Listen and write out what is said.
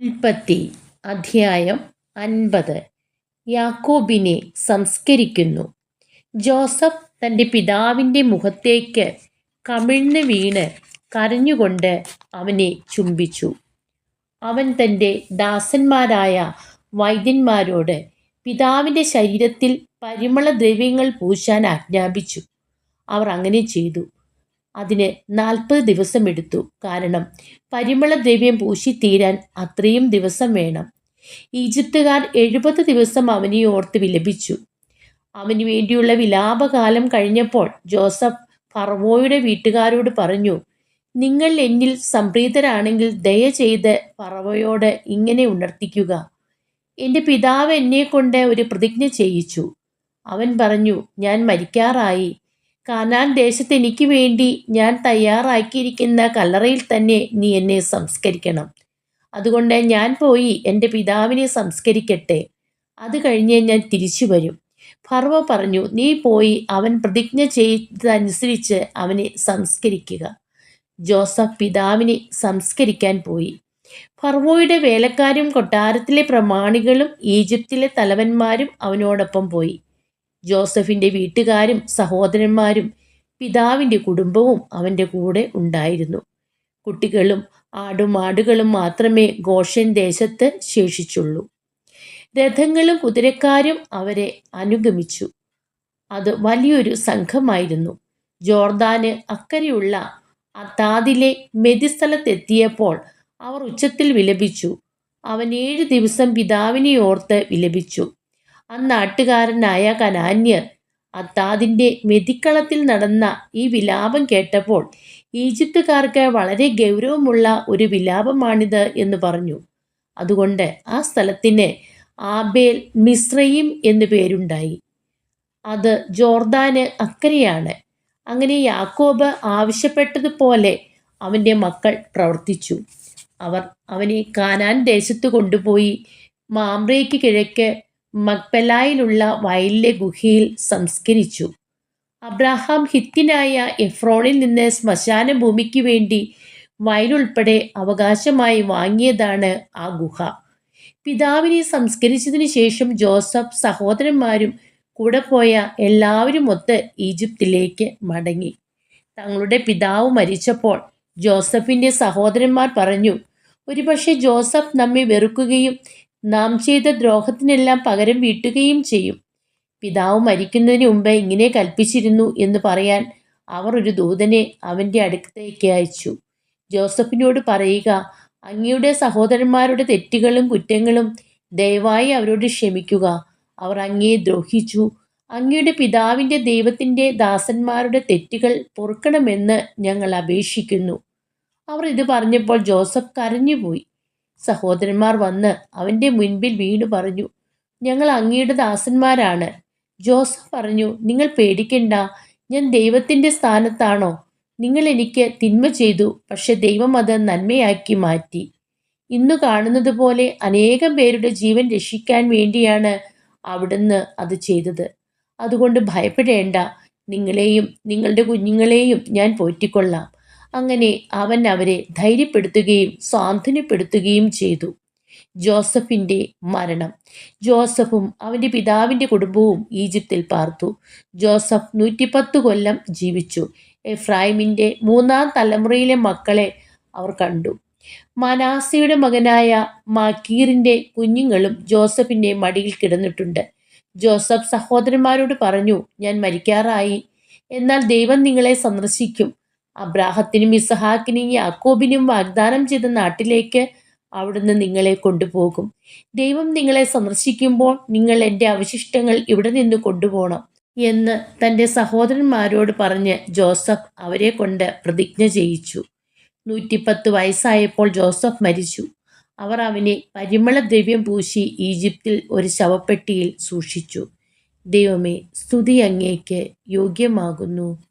ഉൽപ്പത്തി അധ്യായം അൻപത്. യാക്കോബിനെ സംസ്കരിക്കുന്നു. ജോസഫ് തന്റെ പിതാവിന്റെ മുഖത്തേക്ക് കമിഴ്ന്ന് വീണ് കരഞ്ഞുകൊണ്ട് അവനെ ചുംബിച്ചു. അവൻ തന്റെ ദാസന്മാരായ വൈദ്യന്മാരോട് പിതാവിന്റെ ശരീരത്തിൽ പരിമള ദ്രവ്യങ്ങൾ പൂശാൻ ആജ്ഞാപിച്ചു. അവർ അങ്ങനെ ചെയ്തു. അതിന് നാൽപ്പത് ദിവസം എടുത്തു. കാരണം പരിമള ദ്രവ്യം തീരാൻ അത്രയും ദിവസം വേണം. ഈജിപ്തുകാർ എഴുപത് ദിവസം അവനെ ഓർത്ത് വിലപിച്ചു. അവന് വേണ്ടിയുള്ള വിലാപകാലം കഴിഞ്ഞപ്പോൾ ജോസഫ് ഫറവോയുടെ വീട്ടുകാരോട് പറഞ്ഞു നിങ്ങൾ എന്നിൽ സംപ്രീതരാണെങ്കിൽ ദയ ചെയ്ത് ഫറവോയോട് ഇങ്ങനെ ഉണർത്തിക്കുക. എന്റെ പിതാവ് എന്നെ കൊണ്ട് ഒരു പ്രതിജ്ഞ ചെയ്യിച്ചു. അവൻ പറഞ്ഞു ഞാൻ മരിക്കാറായി. കാനാൻ ദേശത്ത് എനിക്ക് വേണ്ടി ഞാൻ തയ്യാറാക്കിയിരിക്കുന്ന കല്ലറയിൽ തന്നെ നീ എന്നെ സംസ്കരിക്കണം. അതുകൊണ്ട് ഞാൻ പോയി എന്റെ പിതാവിനെ സംസ്കരിക്കട്ടെ. അത് കഴിഞ്ഞ് ഞാൻ തിരിച്ചു വരും. ഫർവ പറഞ്ഞു നീ പോയി അവൻ പ്രതിജ്ഞ ചെയ്തതനുസരിച്ച് അവനെ സംസ്കരിക്കുക. ജോസഫ് പിതാവിനെ സംസ്കരിക്കാൻ പോയി. ഫർവോയുടെ വേലക്കാരും കൊട്ടാരത്തിലെ പ്രമാണികളും ഈജിപ്തിലെ തലവന്മാരും അവനോടൊപ്പം പോയി. ജോസഫിന്റെ വീട്ടുകാരും സഹോദരന്മാരും പിതാവിന്റെ കുടുംബവും അവന്റെ കൂടെ ഉണ്ടായിരുന്നു. കുട്ടികളും ആടുമാടുകളും മാത്രമേ ഗോഷൻ ദേശത്ത് ശേഷിച്ചുള്ളൂ. രഥങ്ങളും കുതിരക്കാരും അവരെ അനുഗമിച്ചു. അത് വലിയൊരു സംഘമായിരുന്നു. ജോർദാന് അക്കരെയുള്ള അത്താദിലെ മെതിസ്ഥലത്തെത്തിയപ്പോൾ അവർ ഉച്ചത്തിൽ വിലപിച്ചു. അവൻ ഏഴ് ദിവസം പിതാവിനെ ഓർത്ത് വിലപിച്ചു. അന്നാട്ടുകാരനായ കനാന്യർ അത്താദിന്റെ മെതിക്കളത്തിൽ നടന്ന ഈ വിലാപം കേട്ടപ്പോൾ ഈജിപ്തുകാർക്ക് വളരെ ഗൗരവമുള്ള ഒരു വിലാപമാണിത് എന്ന് പറഞ്ഞു. അതുകൊണ്ട് ആ സ്ഥലത്തിന് ആബേൽ മിശ്രയും എന്നു പേരുണ്ടായി. അത് ജോർദാന് അക്കരെയാണ്. അങ്ങനെ യാക്കോബ് ആവശ്യപ്പെട്ടതുപോലെ അവന്റെ മക്കൾ പ്രവർത്തിച്ചു. അവർ അവനെ കാനാൻ ദേശത്ത് കൊണ്ടുപോയി മാമ്രയ്ക്ക് കിഴക്ക് മക്പെലായിലുള്ള വയലിലെ ഗുഹയിൽ സംസ്കരിച്ചു. അബ്രാഹാം ഹിത്തിനായ എഫ്രോണിൽ നിന്ന് ശ്മശാന ഭൂമിക്ക് വേണ്ടി വയലുൾപ്പെടെ അവകാശമായി വാങ്ങിയതാണ് ആ ഗുഹ. പിതാവിനെ സംസ്കരിച്ചതിന് ശേഷം ജോസഫ് സഹോദരന്മാരും കൂടെ പോയ എല്ലാവരും ഒത്ത് ഈജിപ്തിലേക്ക് മടങ്ങി. തങ്ങളുടെ പിതാവ് മരിച്ചപ്പോൾ ജോസഫിന്റെ സഹോദരന്മാർ പറഞ്ഞു ഒരുപക്ഷെ ജോസഫ് നമ്മെ വെറുക്കുകയും നാം ചെയ്ത ദ്രോഹത്തിനെല്ലാം പകരം വീട്ടുകയും ചെയ്യും. പിതാവ് മരിക്കുന്നതിന് മുമ്പ് ഇങ്ങനെ കൽപ്പിച്ചിരുന്നു എന്ന് പറയാൻ അവർ ഒരു ദൂതനെ അവന്റെ അടുത്തേക്ക് അയച്ചു. ജോസഫിനോട് പറയുക അങ്ങയുടെ സഹോദരന്മാരുടെ തെറ്റുകളും കുറ്റങ്ങളും ദയവായി അവരോട് ക്ഷമിക്കുക. അവർ അങ്ങയെ ദ്രോഹിച്ചു. അങ്ങയുടെ പിതാവിന്റെ ദൈവത്തിന്റെ ദാസന്മാരുടെ തെറ്റുകൾ പൊറുക്കണമെന്ന് ഞങ്ങൾ അപേക്ഷിക്കുന്നു. അവർ ഇത് പറഞ്ഞപ്പോൾ ജോസഫ് കരഞ്ഞുപോയി. സഹോദരന്മാർ വന്ന് അവന്റെ മുൻപിൽ വീണ് പറഞ്ഞു ഞങ്ങൾ അങ്ങയുടെ ദാസന്മാരാണ്. ജോസഫ് പറഞ്ഞു നിങ്ങൾ പേടിക്കണ്ട ഞാൻ ദൈവത്തിന്റെ സ്ഥാനത്താണോ? നിങ്ങൾ എനിക്ക് തിന്മ ചെയ്തു പക്ഷെ ദൈവം അത് നന്മയാക്കി മാറ്റി. ഇന്നു കാണുന്നത് പോലെ അനേകം പേരുടെ ജീവൻ രക്ഷിക്കാൻ വേണ്ടിയാണ് അവിടുന്ന് അത് ചെയ്തത്. അതുകൊണ്ട് ഭയപ്പെടേണ്ട നിങ്ങളെയും നിങ്ങളുടെ കുഞ്ഞുങ്ങളെയും ഞാൻ പോറ്റിക്കൊള്ളാം. അങ്ങനെ അവൻ അവരെ ധൈര്യപ്പെടുത്തുകയും സ്വാന്തനപ്പെടുത്തുകയും ചെയ്തു. ജോസഫിന്റെ മരണം. ജോസഫും അവന്റെ പിതാവിന്റെ കുടുംബവും ഈജിപ്തിൽ പാർത്തു. ജോസഫ് നൂറ്റിപ്പത്ത് കൊല്ലം ജീവിച്ചു. എഫ്രൈമിന്റെ മൂന്നാം തലമുറയിലെ മക്കളെ അവർ കണ്ടു. മനാസിയുടെ മകനായ മാക്കീറിന്റെ കുഞ്ഞുങ്ങളും ജോസഫിന്റെ മടിയിൽ കിടന്നിട്ടുണ്ട്. ജോസഫ് സഹോദരന്മാരോട് പറഞ്ഞു ഞാൻ മരിക്കാറായി. എന്നാൽ ദൈവം നിങ്ങളെ സന്ദർശിക്കും. അബ്രാഹത്തിനും ഇസഹാക്കിനും യാക്കോബിനും വാഗ്ദാനം ചെയ്ത നാട്ടിലേക്ക് അവിടുന്ന് നിങ്ങളെ കൊണ്ടുപോകും. ദൈവം നിങ്ങളെ സന്ദർശിക്കുമ്പോൾ നിങ്ങൾ എന്റെ അവശിഷ്ടങ്ങൾ ഇവിടെ നിന്ന് കൊണ്ടുപോകണം എന്ന് തന്റെ സഹോദരന്മാരോട് പറഞ്ഞ് ജോസഫ് അവരെ കൊണ്ട് പ്രതിജ്ഞ ചെയ്യിച്ചു. നൂറ്റിപ്പത്ത് വയസ്സായപ്പോൾ ജോസഫ് മരിച്ചു. അവർ അവനെ പരിമളദ്രവ്യം പൂശി ഈജിപ്തിൽ ഒരു ശവപ്പെട്ടിയിൽ സൂക്ഷിച്ചു. ദൈവമേ സ്തുതി അങ്ങേക്ക് യോഗ്യമാകുന്നു.